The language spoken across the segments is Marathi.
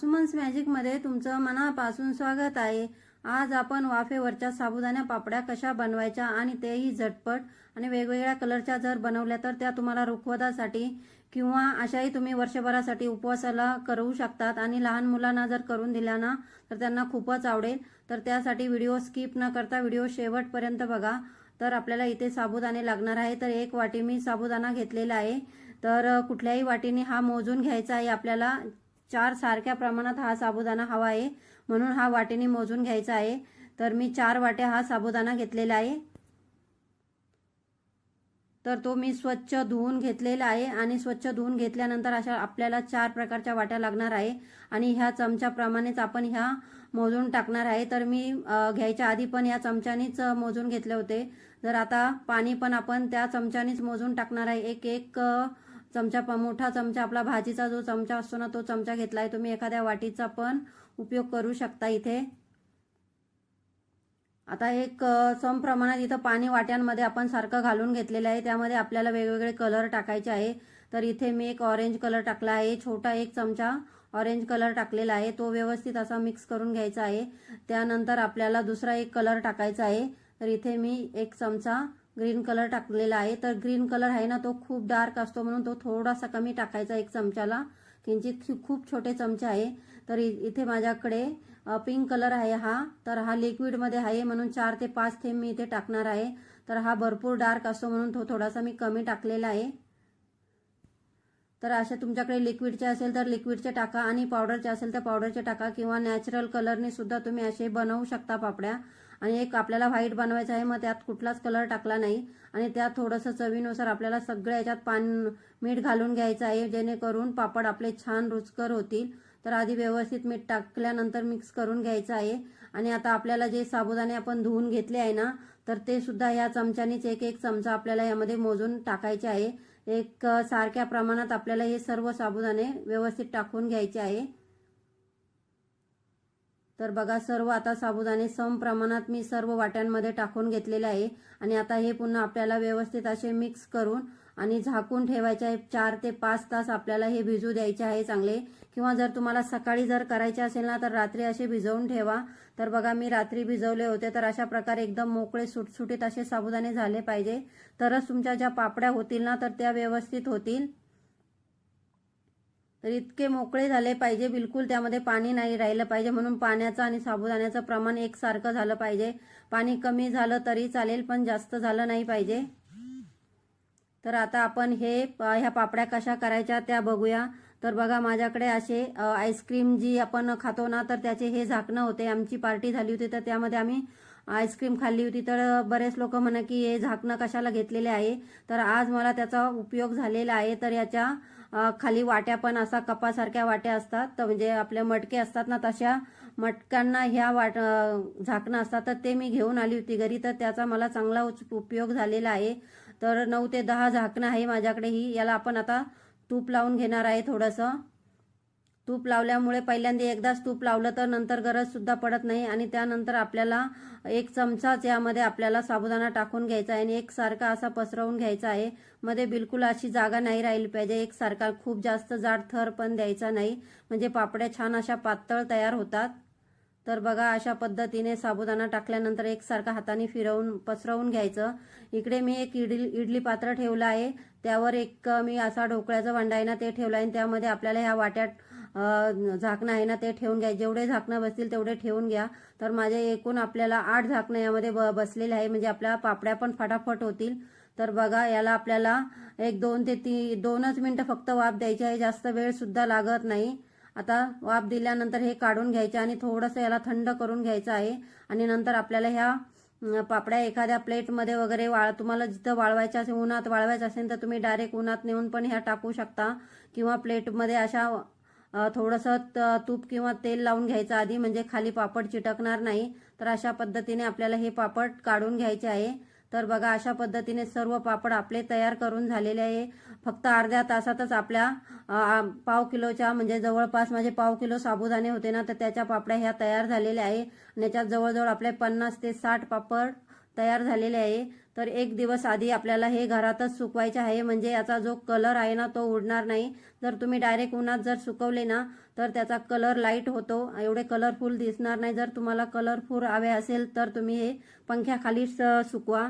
सुमन्स मॅजिकमध्ये तुमचं मनापासून स्वागत आहे. आज आपण वाफेवरच्या साबुदाण्या पापड्या कशा बनवायच्या आणि तेही झटपट आणि वेगवेगळ्या कलरच्या जर बनवल्या तर त्या तुम्हाला रुखवदासाठी किंवा अशाही तुम्ही वर्षभरासाठी उपवासाला करू शकतात. आणि लहान मुलांना जर करून दिल्या ना तर त्यांना खूपच आवडेल. तर त्यासाठी व्हिडिओ स्किप न करता व्हिडिओ शेवटपर्यंत बघा. तर आपल्याला इथे साबुदाणे लागणार आहे. तर एक वाटी मी साबुदाणा घेतलेला आहे. तर कुठल्याही वाटीने हा मोजून घ्यायचा आहे आपल्याला. चार सारख्या प्रमाणात हा साबुदाणा हवा आहे. म्हणून हा वाटेने मोजून घ्यायचा आहे. तर मी चार वाट्या हा साबुदाणा घेतलेला आहे. तर तो मी स्वच्छ धुवून घेतलेला आहे आणि स्वच्छ धुवून घेतल्यानंतर अशा आपल्याला चार प्रकारच्या वाट्या लागणार आहे. आणि ह्या चमच्याप्रमाणेच आपण ह्या मोजून टाकणार आहे. तर मी घ्यायच्या आधी पण या चमच्यानीच मोजून घेतले होते. जर आता पाणी पण आपण त्या चमच्यानीच मोजून टाकणार आहे. एक एक चमचा प- मोठा चमचा आपला भाजीचा जो चमचा असतो ना तो चमचा घेतला आहे तुम्ही एखाद्या वाटीचा पण उपयोग करू शकता इथे. आता एक सम प्रमाणात इथं पाणी वाट्यांमध्ये आपण सारखं घालून घेतलेलं आहे. त्यामध्ये आपल्याला वेगवेगळे कलर टाकायचे आहे. तर इथे मी एक ऑरेंज कलर टाकला आहे. छोटा एक चमचा ऑरेंज कलर टाकलेला आहे. तो व्यवस्थित असा मिक्स करून घ्यायचा आहे. त्यानंतर आपल्याला दुसरा एक कलर टाकायचा आहे. तर इथे मी एक चमचा ग्रीन कलर टाकलेला आहे. तर ग्रीन कलर आहे ना तो खूप डार्क असतो म्हणून तो थोडासा कमी टाकायचा एक चमच्याला. किंचित खूप छोटे चमचे आहे. तर इ- इथे माझ्याकडे पिंक कलर आहे हा. तर हा लिक्विडमध्ये आहे म्हणून चार ते पाच थेंब मी इथे टाकणार आहे. तर हा भरपूर डार्क असतो म्हणून तो थोडासा मी कमी टाकलेला आहे. तर अशा तुमच्याकडे लिक्विडचे असेल तर लिक्विडचे टाका आणि पावडरचे असेल तर पावडरचे टाका किंवा नॅचरल कलरने सुद्धा तुम्ही असे बनवू शकता पापड्या. आणि एक आपल्याला व्हाईट बनवायचं आहे मग त्यात कुठलाच कलर टाकला नाही. आणि त्यात थोडंसं चवीनुसार आपल्याला सगळ्या याच्यात पान मीठ घालून घ्यायचं आहे जेणेकरून पापड आपले छान रुचकर होतील. तर आधी व्यवस्थित मीठ टाकल्यानंतर मिक्स करून घ्यायचं आहे. आणि आता आपल्याला जे साबुदाणे आपण धुवून घेतले आहे ना तर ते सुद्धा या चमच्यानीच एक एक चमचा आपल्याला यामध्ये मोजून टाकायचे आहे. एक सारख्या प्रमाणात आपल्याला हे सर्व साबुदाणे व्यवस्थित टाकून घ्यायचे आहे. तर बघा सर्व आता साबुदाणे सम प्रमाणात मी सर्व वाट्यांमध्ये टाकून घेतलेले आहे. आणि आता हे पुन्हा आपल्याला व्यवस्थित असे मिक्स करून आणि झाकून ठेवायचे आहे. चार ते पाच तास आपल्याला हे भिजू द्यायचे आहे चांगले. किंवा जर तुम्हाला सकाळी जर करायचे असेल ना तर रात्री असे भिजवून ठेवा. तर बघा मी रात्री भिजवले होते तर अशा प्रकारे एकदम मोकळे सुटसुटीत असे साबुदाणे झाले पाहिजे. तरच तुमच्या ज्या पापड्या होतील ना तर त्या व्यवस्थित होतील. तर इतके मोकळे झाले पाहिजे बिलकुल त्यामध्ये पाणी नाही राहिलं पाहिजे. म्हणून पाण्याचं आणि साबुदाण्याचं प्रमाण एकसारखं झालं पाहिजे. पाणी कमी झालं तरी चालेल पण जास्त झालं नाही पाहिजे. तर आता आपण हे ह्या पापड्या कशा करायच्या त्या बघूया. तर बघा माझ्याकडे असे आईस्क्रीम जी आपण खातो ना तर त्याचे हे झाकणं होते. आमची पार्टी झाली होती तर त्यामध्ये आम्ही आईस्क्रीम खाल्ली होती. तर बरेच लोक म्हणा की हे झाकणं कशाला घेतलेले आहे? तर आज मला त्याचा उपयोग झालेला आहे. तर याच्या खाली वाट्या पण असा कपासारख्या वाट्या असतात. तर म्हणजे आपले मटके असतात ना तशा मटक्यांना ह्या वाट झाकणं असतात. तर ते मी घेऊन आली होती घरी. तर त्याचा मला चांगला उपयोग झालेला आहे. तर नऊ ते दहा झाकणं आहे माझ्याकडे ही. याला आपण आता तूप लावून घेणार आहे थोडंसं. तूप लावल्यामुळे पहिल्यांदा एकदाच तूप लावलं तर नंतर गरज सुद्धा पडत नाही आणि त्यानंतर आपल्याला एक चमचाच यामध्ये आपल्याला साबुदाणा टाकून घ्यायचा आहे आणि एकसारखा असा पसरवून घ्यायचा आहे. मध्ये बिलकुल अशी जागा नाही राहिली पाहिजे. एकसारखा खूप जास्त जाड थर पण द्यायचा नाही. म्हणजे पापड्या छान अशा पातळ तयार होतात. तर बघा अशा पद्धतीने साबुदाणा टाकल्यानंतर एकसारखा हाताने फिरवून पसरवून घ्यायचं. इकडे मी एक इडली इडली पात्र ठेवलं आहे. त्यावर एक मी असा ढोकळ्याचं वांडायना ते ठेवलं आहे आणि त्यामध्ये आपल्याला ह्या वाट्यात झाकणं आहे ना ते ठेवून घ्या. जेवढे झाकणं बसतील तेवढे ठेवून घ्या. तर माझे एकूण आपल्याला आठ झाकणं यामध्ये ब बसलेले आहे. म्हणजे आपल्या पापड्या पण फटाफट होतील. तर बघा याला आपल्याला एक दोन ते ती दोनच मिनटं फक्त वाफ द्यायची आहे. जास्त वेळ सुद्धा लागत नाही. आता वाफ दिल्यानंतर हे काढून घ्यायचे आणि थोडंसं याला थंड करून घ्यायचं आहे. आणि नंतर आपल्याला ह्या पापड्या एखाद्या प्लेटमध्ये वगैरे वाळ तुम्हाला जिथं वाळवायच्या असेल उन्हात वाळवायचं असेल तर तुम्ही डायरेक्ट उन्हात नेऊन पण ह्या टाकू शकता. किंवा प्लेटमध्ये अशा थोडंसं त- तूप किंवा तेल लावून घ्यायचं आधी म्हणजे खाली पापड चिटकणार नाही. तर अशा पद्धतीने आपल्याला हे पापड काढून घ्यायचे आहे. तर बघा अशा पद्धतीने सर्व पापड आपले तयार करून झालेले आहे. फक्त अर्ध्या तासातच आपल्या पाव किलोच्या म्हणजे जवळपास माझे पाव किलो साबुदाणे होते ना तर त्याच्या पापड्या ह्या तयार झालेल्या आहे. आणि याच्यात जवळजवळ आपले पन्नास ते साठ पापड तयार झालेले आहे. तर एक दिवस आधी आपल्याला हे घरातच सुकवायचे आहे. म्हणजे याचा जो कलर आहे ना तो उडणार नाही. जर तुम्ही डायरेक्ट उन्हात जर सुकवले ना तर त्याचा कलर लाइट होतो. एवढे कलरफुल दिसणार नाही. जर तुम्हाला कलरफुल हवे असेल तर तुम्ही हे पंख्याखाली सुकवा.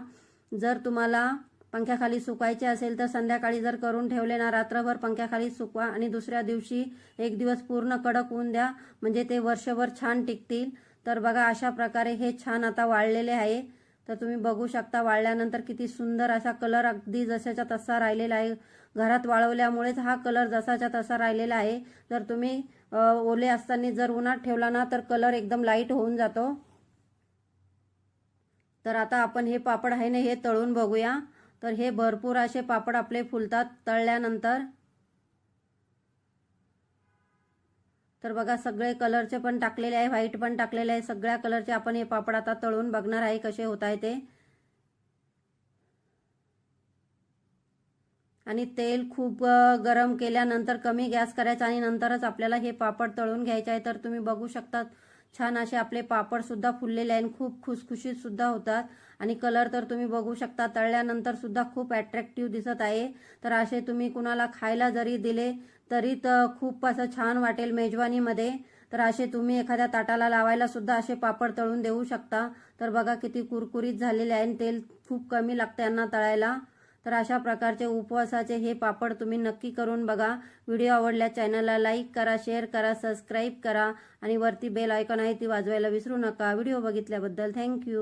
जर तुम्हाला पंख्याखाली सुकवायचे असेल तर संध्याकाळी जर करून ठेवले ना रात्रभर पंख्याखाली सुकवा आणि दुसऱ्या दिवशी एक दिवस पूर्ण कडक होऊन द्या. म्हणजे ते वर्षभर छान टिकतील. तर बघा अशा प्रकारे हे छान आता वाळलेले आहे. तर तुम्ही बघू शकता वाळल्यानंतर किती सुंदर असा कलर अगदी जशाच्या तसा राहिलेला आहे. घरात वाळवल्यामुळेच हा कलर जसाच्या तसा राहिलेला आहे. जर तुम्ही ओले असताना जर उन्हात ठेवला ना तर कलर एकदम लाइट होऊन जातो. तर आता आपण हे पापड आहे ना हे तळून बघूया. तर हे भरपूर असे पापड आपले फुलतात तळल्यानंतर. तर बघा सगळे कलरचे पण टाकलेले आहे व्हाईट पण टाकलेले आहे. सगळ्या कलरचे आपण हे पापड आता तळून बघणार आहे कसे होत आहे ते. आणि तेल खूप गरम केल्यानंतर कमी गॅस करायचा आणि नंतरच आपल्याला हे पापड तळून घ्यायचे आहे. तर तुम्ही बघू शकता छान असे आपले पापड सुद्धा फुललेले आहे आणि खूप खुसखुशीत सुद्धा होतात. आणि कलर तर तुम्ही बघू शकता तळल्यानंतर सुद्धा खूप अट्रॅक्टिव्ह दिसत आहे. तर असे तुम्ही कुणाला खायला जरी दिले तरी तर खूप असं छान वाटेल मेजवानीमध्ये. तर असे तुम्ही एखाद्या ताटाला लावायला सुद्धा असे पापड तळून देऊ शकता. तर बघा किती कुरकुरीत झालेले आहे आणि तेल खूप कमी लागतं यांना तळायला. तर अशा प्रकारचे उपवासाचे हे पापड तुम्ही नक्की करून बघा. व्हिडिओ आवडल्या चॅनलला लाईक करा शेअर करा सबस्क्राईब करा आणि वरती बेल आयकॉन आहे ती वाजवायला विसरू नका. व्हिडिओ बघितल्याबद्दल थँक्यू.